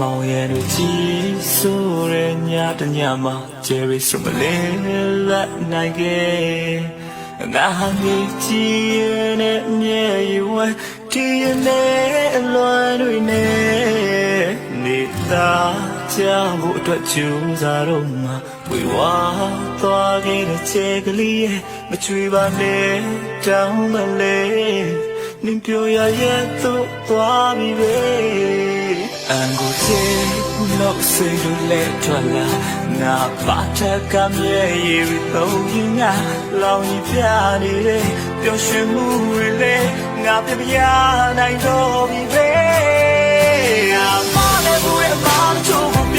မောင်ရဲ့လူကြီးဆိုရညတညမှာဂျယ်ရီဆိုမလေးလက်နိုင်ခဲ့ငါဟာငေးကြည့်ရတဲ့မြဲရွယ်ဒီရနဲ့အလွန်တွေနဲ့နေတာကြဖို့အတွက်ကြိုးစားတော့မှဝေဝါသွားခဲ့တဲ့ချက်ကလေးရဲ့မချွေပါနဲ့တောင်းမလဲနင်ပြောရရဲ့သူ့သွားပြီပဲ အန်ကိုကျေလို့စိတ်လို့လက်ထွက်လာငါပါထက်ကမြဲရည်သုံးရင်ငါလောင်ကြီးပြနေတယ်ပျော်ရွှင်မှုတွေလေငါပြပြနိုင်တော့ပြီပဲအမလည်းဘူးရဲ့အမချိုးဖို့ပြ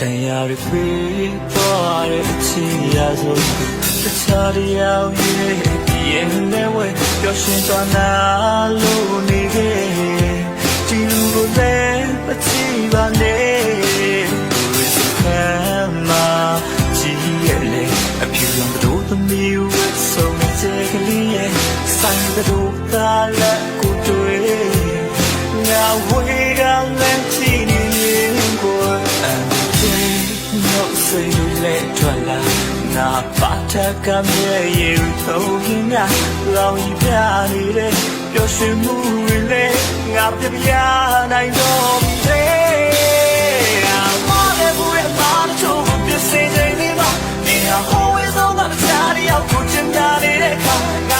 တရားတွေပြေးသွားတဲ့အချိန်ရာဆိုတခြားတရားရဲ့ရင်နဲ့ဝဲပျော်ရွှင်သွားနာလို့နေခဲ့ဒီလူကိုလည်းမချီပါနဲ့ဘယ်စခံမှာကြည့်ရလေအဖြူရောင်တို့သမီးဝတ်ဆုံးတဲ့ကလေးရဲ့ဆိုင်တို့သာလက်ကိုတွေ့ငါဝေး ပါတကမြဲရင်သုံးခင်ငါလောင်ပြနေတဲ့ပျော်ရွှင်မှုတွေနဲ့ငါပြပြနိုင်တော့မင်း always on the side of your kitchen down in the car